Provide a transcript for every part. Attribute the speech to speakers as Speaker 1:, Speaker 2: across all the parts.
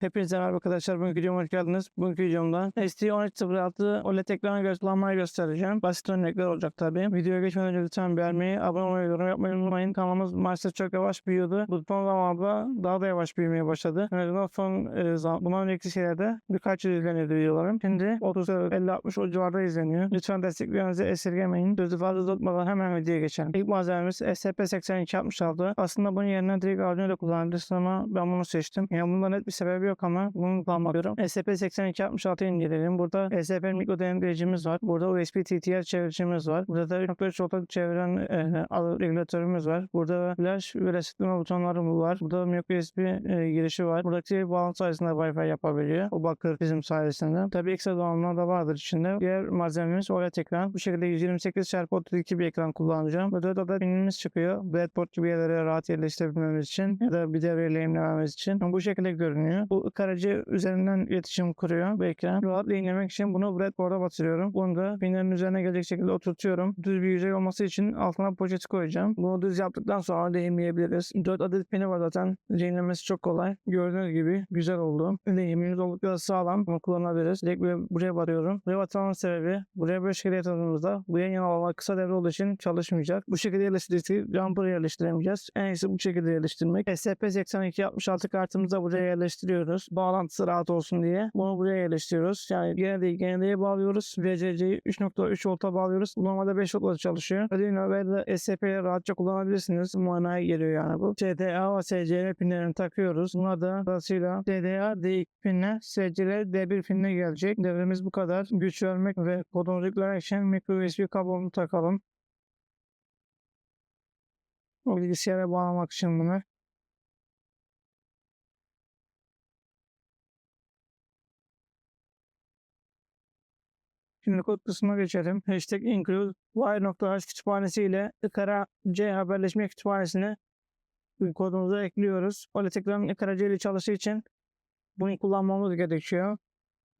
Speaker 1: Hepinize merhaba arkadaşlar. Bugünkü videoma hoş geldiniz. Bugünkü videomda ST1306 OLED ekranı gö- kullanmayı göstereceğim. Basit örnekler olacak tabii. Videoya geçmeden önce lütfen beğenmeyi, abone olmayı, yorum yapmayı unutmayın. Kanalımız maalesef çok yavaş büyüyordu. Bu son zamanlarda daha da yavaş büyümeye başladı. En azından son e, zaman, bundan önceki şeylerde birkaç yüz izleniyordu videolarım. Şimdi 30, 50, 60 o civarda izleniyor. Lütfen desteklerinizi esirgemeyin. Sözü fazla uzatmadan hemen videoya geçelim. İlk malzememiz SCP-8266. Aslında bunun yerine direkt Arduino kullanabilirsin ama ben bunu seçtim. Yani bunda net bir sebebi yok ama bunu kullanmıyorum. SCP-8266 inceleyelim. Burada SCP mikro denetlemecimiz var. Burada USB TTL çeviricimiz var. Burada da nokta çoğunluk çeviren e, regülatörümüz var. Burada flash ve resetleme butonları var. Burada micro USB e, girişi var. Buradaki bağlantı sayesinde Wi-Fi yapabiliyor. O bakır bizim sayesinde. Tabii ekstra donanımlar da vardır içinde. Diğer malzememiz OLED ekran. Bu şekilde 128 x 32 bir ekran kullanacağım. Burada da pinimiz çıkıyor. Breadboard gibi yerlere rahat yerleştirebilmemiz için ya da bir devre lehimlememiz için. Bu şekilde görünüyor. Bu karacı üzerinden iletişim kuruyor bu ekran. Rahat lehimlemek için bunu breadboard'a batırıyorum. Bunu da pinlerin üzerine gelecek şekilde oturtuyorum. Düz bir yüzey olması için altına poşet koyacağım. Bunu düz yaptıktan sonra lehimleyebiliriz. 4 adet pini var zaten. Lehimlemesi çok kolay. Gördüğünüz gibi güzel oldu. Lehimimiz oldukça sağlam. Bunu kullanabiliriz. Direkt buraya, buraya batıyorum. Buraya batırmanın sebebi buraya böyle şekilde yatırdığımızda bu yan yana olan kısa devre olduğu için çalışmayacak. Bu şekilde yerleştirdiğimiz jumper'ı yerleştiremeyeceğiz. En iyisi bu şekilde yerleştirmek. SCP-8266 kartımızı da buraya yerleştiriyoruz. Bağlantısı rahat olsun diye. Bunu buraya yerleştiriyoruz. Yani gene de GND'ye bağlıyoruz. VCC'yi 3.3 volta bağlıyoruz. Normalde 5 voltla çalışıyor. Arduino ve de SCP'yi rahatça kullanabilirsiniz. Manaya geliyor yani bu. CDA ve SCL pinlerini takıyoruz. Buna da sırasıyla CDA D2 pinle SCL D1 pinle gelecek. Devremiz bu kadar. Güç vermek ve kodunu yüklemek için micro USB kablonu takalım. O bilgisayara bağlamak için bunu. Şimdi kod kısmına geçelim. Hashtag include y.h kütüphanesi ile ikara C haberleşme kütüphanesini kodumuza ekliyoruz. OLED ekranın ikara C ile çalıştığı için bunu kullanmamız gerekiyor.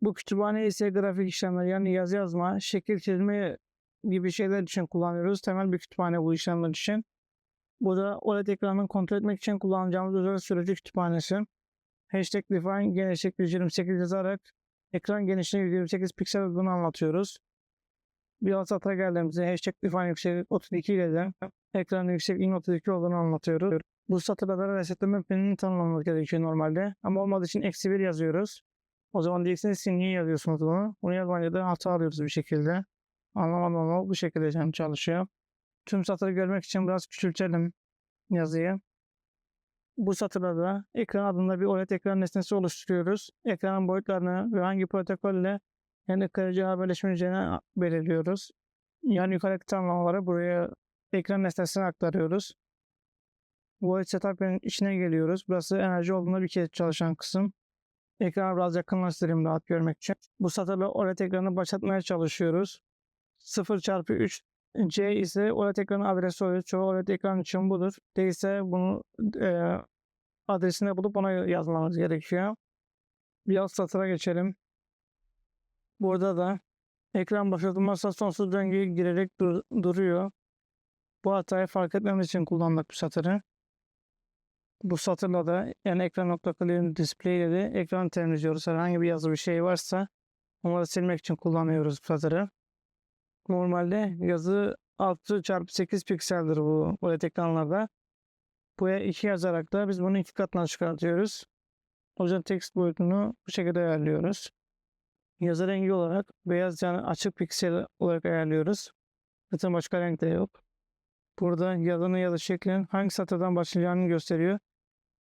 Speaker 1: Bu kütüphane ise grafik işlemler yani yazı yazma, şekil çizme gibi şeyler için kullanıyoruz. Temel bir kütüphane bu işlemler için. Bu da OLED ekranını kontrol etmek için kullanacağımız özel sürücü kütüphanesi. Hashtag define genişlik 128 yazarak ekran genişliği 128 piksel olduğunu anlatıyoruz. Bir alt satıra geldiğimizde hashtag define yükseklik 32 ile de ekranın yüksekliğinin 32 olduğunu anlatıyoruz. Bu satırda da resetleme pinini tanımlamamız gerekiyor normalde. Ama olmadığı için eksi 1 yazıyoruz. O zaman diyeceksiniz ki niye yazıyorsunuz bunu? Bunu yazmayınca da hata alıyoruz bir şekilde. Anlamadım ama bu şekilde çalışıyor. Tüm satırı görmek için biraz küçültelim yazıyı. Bu satırda da ekran adında bir OLED ekran nesnesi oluşturuyoruz. Ekranın boyutlarını ve hangi protokolle yani kırıcı haberleşme üzerine belirliyoruz. Yani yukarıdaki tanımlamaları buraya ekran nesnesine aktarıyoruz. Void setup'ın içine geliyoruz. Burası enerji olduğunda bir kez çalışan kısım. Ekranı biraz yakınlaştırayım rahat görmek için. Bu satırla OLED ekranı başlatmaya çalışıyoruz. 0 çarpı 3 C ise OLED ekranı adresi oluyor. Çoğu OLED ekran için budur. Değilse bunu e, adresini bulup ona yazmamız gerekiyor. Bir alt satıra geçelim. Burada da ekran başlatılmazsa sonsuz döngüye girerek dur- duruyor. Bu hatayı fark etmemiz için kullandık bu satırı. Bu satırla da yani ekran nokta clear display ile de ekranı temizliyoruz. Herhangi bir yazı bir şey varsa onları silmek için kullanıyoruz bu satırı. Normalde yazı 6 çarpı 8 pikseldir bu OLED ekranlarda. Buraya 2 yazarak da biz bunu iki katına çıkartıyoruz. O yüzden text boyutunu bu şekilde ayarlıyoruz. Yazı rengi olarak beyaz yani açık piksel olarak ayarlıyoruz. Zaten başka renk de yok. Burada yazının yazı şeklinin hangi satırdan başlayacağını gösteriyor.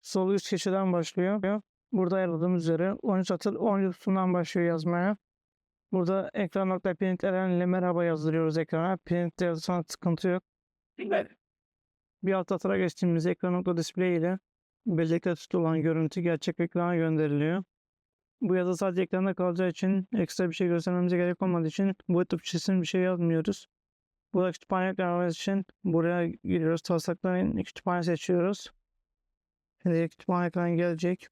Speaker 1: Sol üst köşeden başlıyor. Burada ayarladığımız üzere 13 satır 10 sütundan başlıyor yazmaya. Burada ekran nokta print ile merhaba yazdırıyoruz ekrana. Print yazısına sıkıntı yok. Bir alt satıra geçtiğimiz ekran nokta display ile bellekte tutulan görüntü gerçek ekrana gönderiliyor. Bu yazı sadece ekranda kalacağı için ekstra bir şey göstermemize gerek olmadığı için bu Türkçesini bir şey yazmıyoruz. Burada kütüphane ekranımız için buraya giriyoruz. Taslakların kütüphane seçiyoruz. Şimdi kütüphane ekranı gelecek.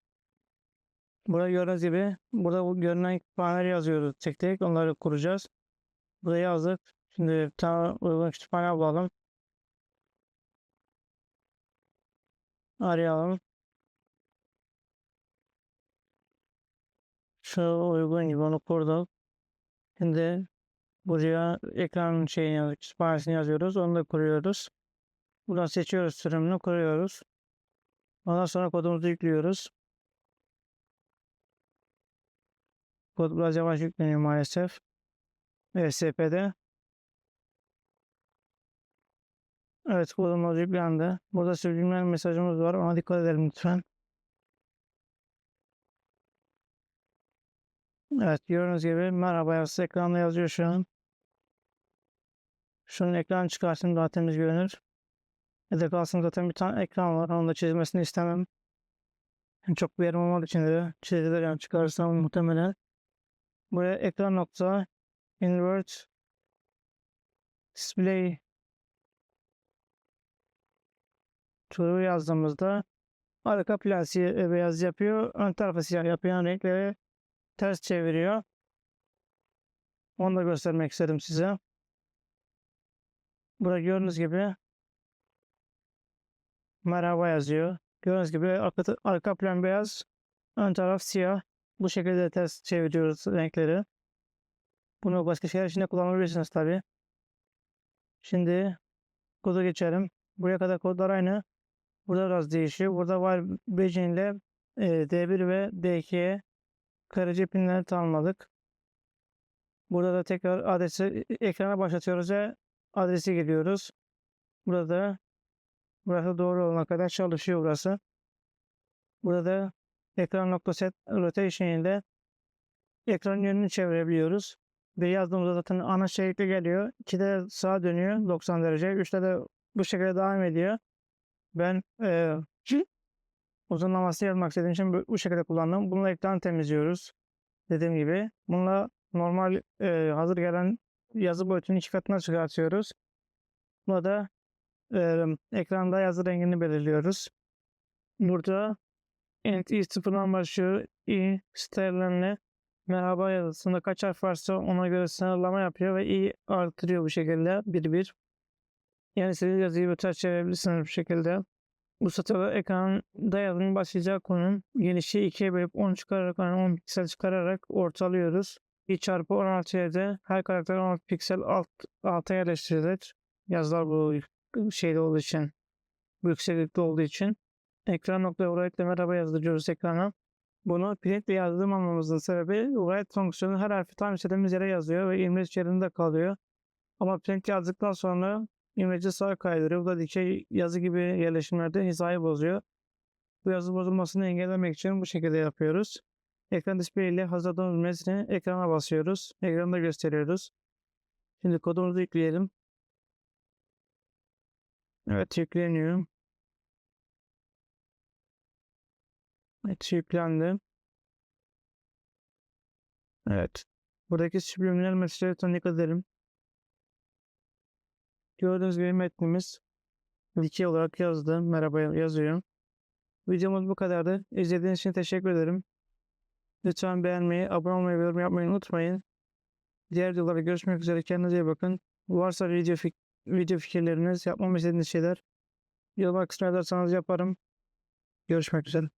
Speaker 1: Burada gördüğünüz gibi burada bu görünen kütüphaneleri yazıyoruz tek tek. Onları kuracağız. Buraya yazdık. Şimdi bir tane uygun kütüphane bulalım. Arayalım. Şu uygun gibi onu kurduk. Şimdi buraya ekran şeyini yaz- kütüphanesini yazıyoruz. Onu da kuruyoruz. Buradan seçiyoruz sürümünü kuruyoruz. Ondan sonra kodumuzu yüklüyoruz. Kod biraz yavaş yükleniyor maalesef. VSP'de. Evet kodumuz yüklendi. Burada subliminal mesajımız var. Ona dikkat edelim lütfen. Evet gördüğünüz gibi merhaba yazısı ekranda yazıyor şu an. Şunun ekran çıkarsın daha temiz görünür. Hedef kalsın zaten bir tane ekran var. Onu da çizmesini istemem. Yani çok bir yerim olmadığı için de çizilir yani çıkarsam muhtemelen. Buraya ekran nokta invert display True yazdığımızda arka plan siyah- beyaz yapıyor. Ön tarafı siyah yapıyor. Renkleri ters çeviriyor. Onu da göstermek istedim size. Burada gördüğünüz gibi merhaba yazıyor. Gördüğünüz gibi arka, arka plan beyaz, ön taraf siyah. Bu şekilde ters çeviriyoruz renkleri. Bunu başka şeyler için de kullanabilirsiniz tabi. Şimdi kodu geçelim. Buraya kadar kodlar aynı. Burada biraz değişiyor. Burada var Beijing ile e, D1 ve D2'ye karıcı pinleri tanımladık. Burada da tekrar adresi e, ekrana başlatıyoruz ve adresi giriyoruz. Burada burası doğru olana kadar çalışıyor burası. Burada ekran nokta set rotation ile ekran yönünü çevirebiliyoruz. Ve yazdığımızda zaten ana şerikli geliyor. 2'de sağa dönüyor 90 derece. 3'te de bu şekilde devam ediyor. Ben e, uzunlaması yazmak istediğim için bu, bu şekilde kullandım. Bununla ekran temizliyoruz. Dediğim gibi. Bununla normal e, hazır gelen yazı boyutunu iki katına çıkartıyoruz. Buna da e, ekranda yazı rengini belirliyoruz. Burada int i sıfırdan başlıyor. i sterlenle merhaba yazısında kaç harf varsa ona göre sınırlama yapıyor ve i artırıyor bu şekilde bir bir. Yani siz yazıyı ters çevirebilirsiniz bu şekilde. Bu satırda ekranda yazının başlayacağı konum genişliği 2'ye bölüp 10 çıkararak yani 10 piksel çıkararak ortalıyoruz. 1 çarpı 16 yerde her karakter 16 piksel alt, alta yerleştirilir. Yazılar bu şeyde olduğu için bu yükseklikte olduğu için ekran nokta ile merhaba yazdırıyoruz ekrana. Bunu print yazdırmamamızın sebebi write fonksiyonu her harfi tam istediğimiz yere yazıyor ve imleç yerinde kalıyor. Ama print yazdıktan sonra imleci sağa kaydırıyor. Bu da dikey yazı gibi yerleşimlerde hizayı bozuyor. Bu yazı bozulmasını engellemek için bu şekilde yapıyoruz. Ekran display ile hazırladığımız metni ekrana basıyoruz. Ekranda gösteriyoruz. Şimdi kodumuzu yükleyelim. Evet yükleniyor. Evet yüklendi. Evet. Buradaki subliminal mesajları dikkat edelim. Gördüğünüz gibi metnimiz dikey olarak yazdı. Merhaba yazıyor. Videomuz bu kadardı. İzlediğiniz için teşekkür ederim. Lütfen beğenmeyi, abone olmayı ve yorum yapmayı unutmayın. Diğer videolarda görüşmek üzere. Kendinize iyi bakın. Varsa video, fik video fikirleriniz, yapmamı istediğiniz şeyler yorumlar kısmına yazarsanız yaparım. Görüşmek üzere.